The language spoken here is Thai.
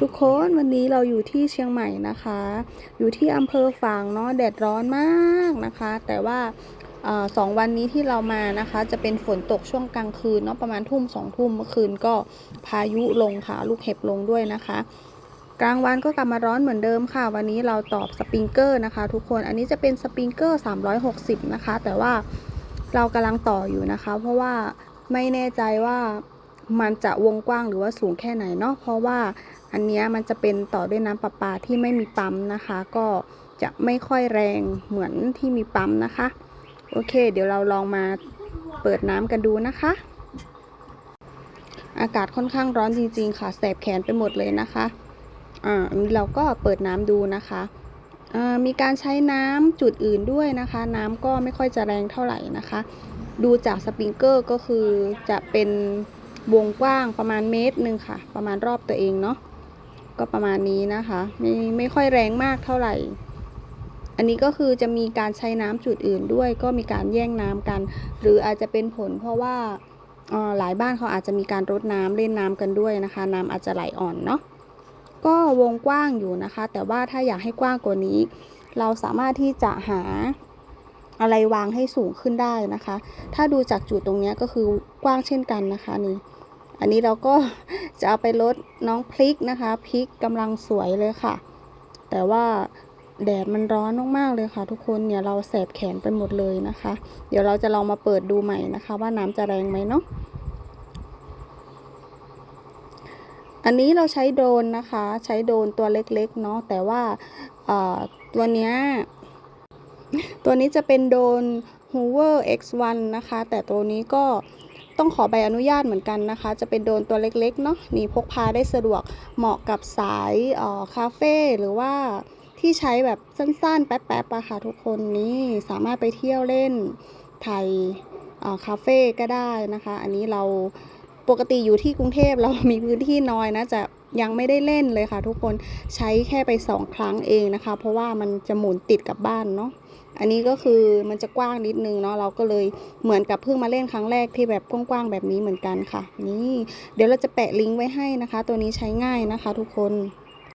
ทุกคนวันนี้เราอยู่ที่เชียงใหม่นะคะ อยู่ที่อำเภอฝางเนาะแดดร้อนมากนะคะ แต่ว่าอสองวันนี้ที่เรามานะคะ จะเป็นฝนตกช่วงกลางคืนเนาะประมาณทุ่มสองทุ่มเมื่อคืนก็พายุลงค่ะลูกเห็บลงด้วยนะคะ กลางวันก็กลับมาร้อนเหมือนเดิมค่ะ วันนี้เราตอบสปริงเกอร์นะคะ ทุกคนอันนี้จะเป็นสปริงเกอร์ 360 นะคะ แต่ว่าเรากำลังต่ออยู่นะคะ เพราะว่าไม่แน่ใจว่า มันจะวงกว้างหรือว่าสูงแค่ไหนเนาะเพราะว่าอันเนี้ยมันจะเป็นต่อด้วยน้ำประปาที่ไม่มีปั๊มนะคะ ก็จะไม่ค่อยแรงเหมือนที่มีปั๊มนะคะ โอเค เดี๋ยวเราลองมาเปิดน้ำกันดูนะคะ อากาศค่อนข้างร้อนจริง ๆ ค่ะแสบแขนไปหมดเลยนะคะอ่าเราก็เปิดน้ำดูนะคะมีการใช้น้ำจุดอื่นด้วยนะคะ น้ำก็ไม่ค่อยจะแรงเท่าไหร่นะคะ ดูจากสปริงเกอร์ก็คือจะเป็น วงกว้างประมาณเมตรหนึ่งค่ะ ประมาณรอบตัวเองเนาะก็ประมาณนี้นะคะไม่ไม่ค่อยแรงมากเท่าไหร่ อันนี้ก็คือจะมีการใช้น้ำจุดอื่นด้วย ก็มีการแย่งน้ำกัน หรืออาจจะเป็นผลเพราะว่าอ่อหลายบ้านเขาอาจจะมีการรดน้ำเล่นน้ำกันด้วยนะคะ น้ำอาจจะไหลอ่อนเนาะก็วงกว้างอยู่นะคะ แต่ว่าถ้าอยากให้กว้างกว่านี้ เราสามารถที่จะหาอะไรวางให้สูงขึ้นได้นะคะ ถ้าดูจากจุดตรงนี้ก็คือกว้างเช่นกันนะคะนี่ อันนี้เราก็จะเอาไปลดน้องพริกนะคะพริกกำลังสวยเลยค่ะ แต่ว่าแดดมันร้อนมากๆเลยค่ะ ทุกคนเนี่ยเราแสบแขนไปหมดเลยนะคะ เดี๋ยวเราจะลองมาเปิดดูใหม่นะคะ ว่าน้ำจะแรงไหมเนาะอันนี้เราใช้โดรนนะคะ ใช้โดรนตัวเล็กๆเนาะแต่ว่าตัวเนี้ยตัวนี้จะเป็นโดรน Hoover X1 นะคะ แต่ตัวนี้ก็ ต้องขอใบอนุญาตเหมือนกันนะคะ จะเป็นโดนตัวเล็กๆเนาะนี่พกพาได้สะดวกเหมาะกับสายออคาเฟ่หรือว่าที่ใช้แบบสั้นๆ แป๊บๆอะค่ะทุกคนนี่สามารถไปเที่ยวเล่นถ่ายออคาเฟ่ก็ได้นะคะ อันนี้เราปกติอยู่ที่กรุงเทพเรามีพื้นที่น้อยนะจะยังไม่ได้เล่นเลยค่ะ ทุกคนใช้แค่ไปสองครั้งเองนะคะ เพราะว่ามันจะหมุนติดกับบ้านเนาะ อันนี้ก็คือมันจะกว้างนิดนึงเนาะเราก็เลยเหมือนกับเพิ่งมาเล่นครั้งแรกที่แบบกว้างๆแบบนี้เหมือนกันค่ะ นี่เดี๋ยวเราจะแปะลิงก์ไว้ให้นะคะ ตัวนี้ใช้ง่ายนะคะ ทุกคน